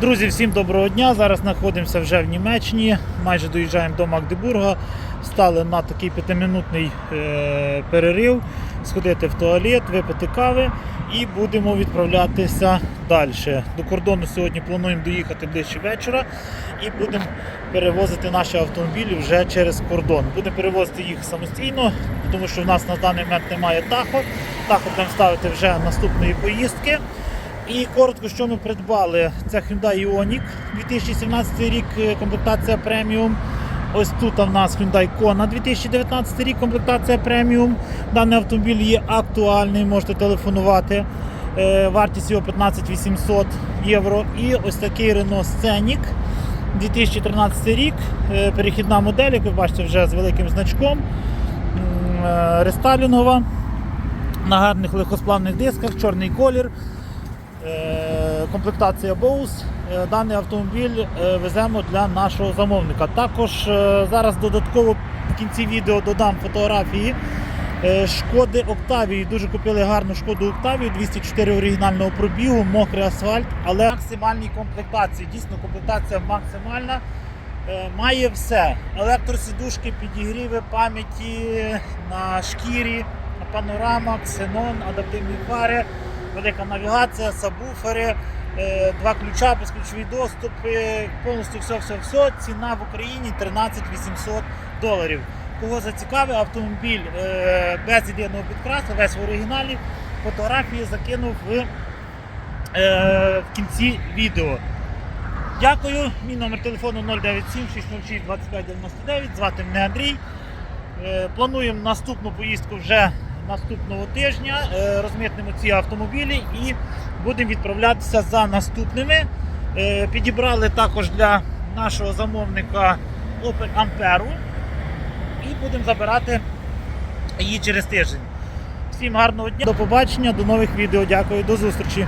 Друзі, всім доброго дня. Зараз знаходимося вже в Німеччині. Майже доїжджаємо до Магдебурга. Стали на такий п'ятиминутний е, перерив, сходити в туалет, випити кави і будемо відправлятися далі. До кордону сьогодні плануємо доїхати ближче вечора і будемо перевозити наші автомобілі вже через кордон. Будемо перевозити їх самостійно, тому що в нас на даний момент немає тахо. Тахо будемо ставити вже наступної поїздки. І коротко, що ми придбали, це Hyundai Ioniq 2017 рік, е, комплектація преміум. Ось тут у нас Hyundai Kona 2019 рік, комплектація преміум. Даний автомобіль є актуальний, можете телефонувати. Е, Вартість його 15 800 євро. І ось такий Renault Scenic 2013 рік. Е, Перехідна модель, як ви бачите, вже з великим значком. Рестайлінгова. На гарних легкосплавних дисках, чорний колір. Е, комплектація Bose. Е, Даний автомобіль е, веземо для нашого замовника. Також зараз додатково в кінці відео додам фотографії шкоди Октавії. Дуже купили гарну шкоду Октавію, 204 оригінального пробігу, мокрий асфальт, але максимальній комплектації. Дійсно, комплектація максимальна. Має все. Електросідушки, підігріви пам'яті на шкірі, панорама, ксенон, адаптивні фари, велика навігація, сабвуфери, е, два ключа, безключові доступи, повністю все-все-все. Ціна в Україні 13 800 доларів. Кого зацікавив автомобіль е, без єдиного підкрасу, весь в оригіналі. Фотографії закинув в, е, в кінці відео. Дякую. Мій номер телефону 097 606 2599. Звати мене Андрій. Плануємо наступну поїздку вже наступного тижня. розмитнемо Розмітнемо ці автомобілі і будемо відправлятися за наступними. Е, Підібрали також для нашого замовника Opel Ampera і будемо забирати її через тиждень. Всім гарного дня, до побачення, до нових відео. Дякую, до зустрічі.